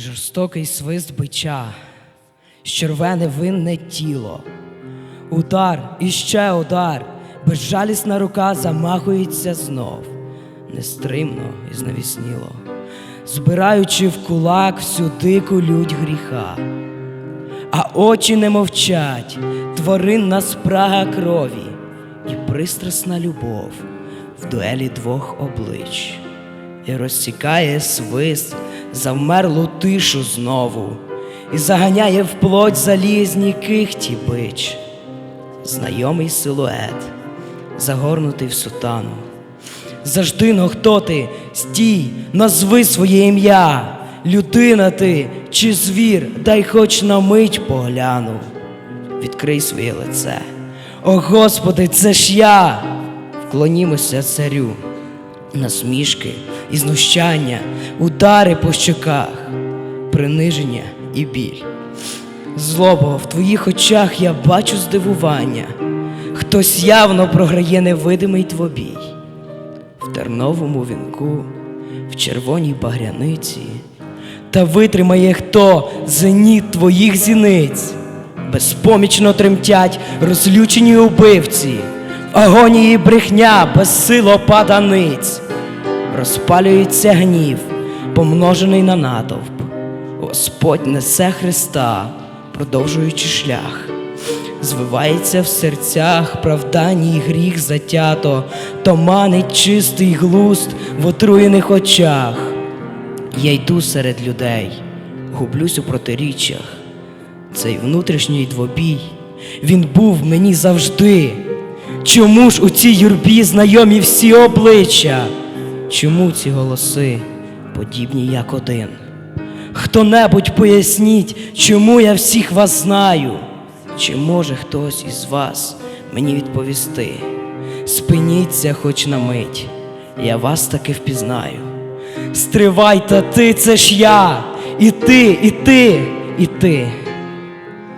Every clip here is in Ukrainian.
жорстокий свист бича, щервене винне тіло, удар і ще удар, безжалісна рука замахується знов, нестримно і знавісніло, збираючи в кулак всю дику лють гріха. А очі не мовчать, тваринна спрага крові і пристрасна любов в дуелі двох облич, і розсікає свист завмерлу тишу знову, і заганяє в плоть залізні кихті бич, знайомий силует, загорнутий в сутану. Завжди хто ти, стій, назви своє ім'я, людина ти чи звір, дай хоч на мить погляну. Відкрий своє лице. О Господи, це ж я. Вклонімося царю, насмішки і знущання, удари по щоках, приниження і біль. Злобо, в твоїх очах я бачу здивування. Хтось явно програє невидимий твобій в терновому вінку, в червоній багряниці, та витримає хто зеніт твоїх зіниць, безпомічно тремтять розлючені убивці, агонії брехня безсило паданиць, розпалюється гнів, помножений на натовп. Господь несе Христа, продовжуючи шлях звивається в серцях, правдання і гріх затято, то манить чистий глуст в отруєних очах. Я йду серед людей, гублюсь у протиріччях. Цей внутрішній двобій, він був мені завжди. Чому ж у цій юрбі знайомі всі обличчя? Чому ці голоси подібні як один? Хто-небудь поясніть, чому я всіх вас знаю? Чи може хтось із вас мені відповісти? Спиніться хоч на мить, я вас таки впізнаю. Стривай, та ти, це ж я, і ти, і ти, і ти.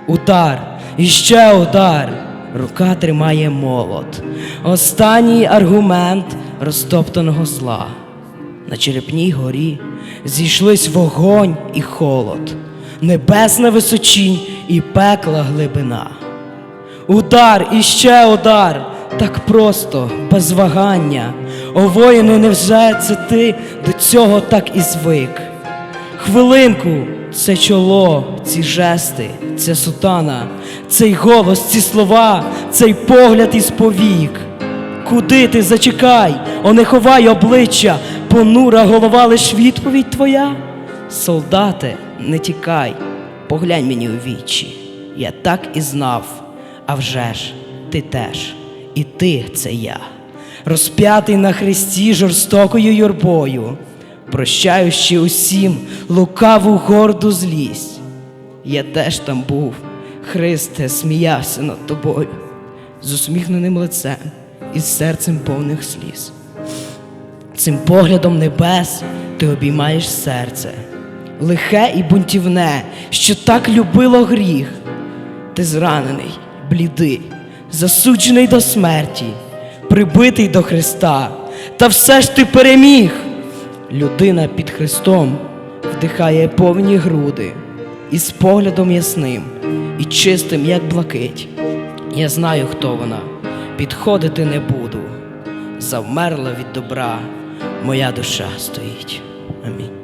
Удар, і ще удар. Рука тримає молот. Останній аргумент розтоптаного зла. На черепній горі зійшлись вогонь і холод, небесна височінь і пекла глибина. Удар і ще удар, так просто, без вагання. О воїни, невже це ти до цього так і звик? Хвилинку, це чоло, ці жести, ця сутана, цей голос, ці слова, цей погляд із повік. Куди ти зачекай, о не ховай обличчя, понура голова лиш відповідь твоя. Солдате, не тікай, поглянь мені у вічі. Я так і знав, а вже ж, ти теж, і ти це я, розп'ятий на хресті жорстокою юрбою, прощаючи усім лукаву горду злість. Я теж там був, Христе, сміявся над тобою, з усміхненим лицем і з серцем повних сліз. Цим поглядом небес ти обіймаєш серце, лихе і бунтівне, що так любило гріх. Ти зранений, блідий, засуджений до смерті, прибитий до Христа, та все ж ти переміг. Людина під Христом вдихає повні груди, і з поглядом ясним, і чистим, як блакить. Я знаю, хто вона, підходити не буду. Завмерла від добра, моя душа стоїть. Амінь.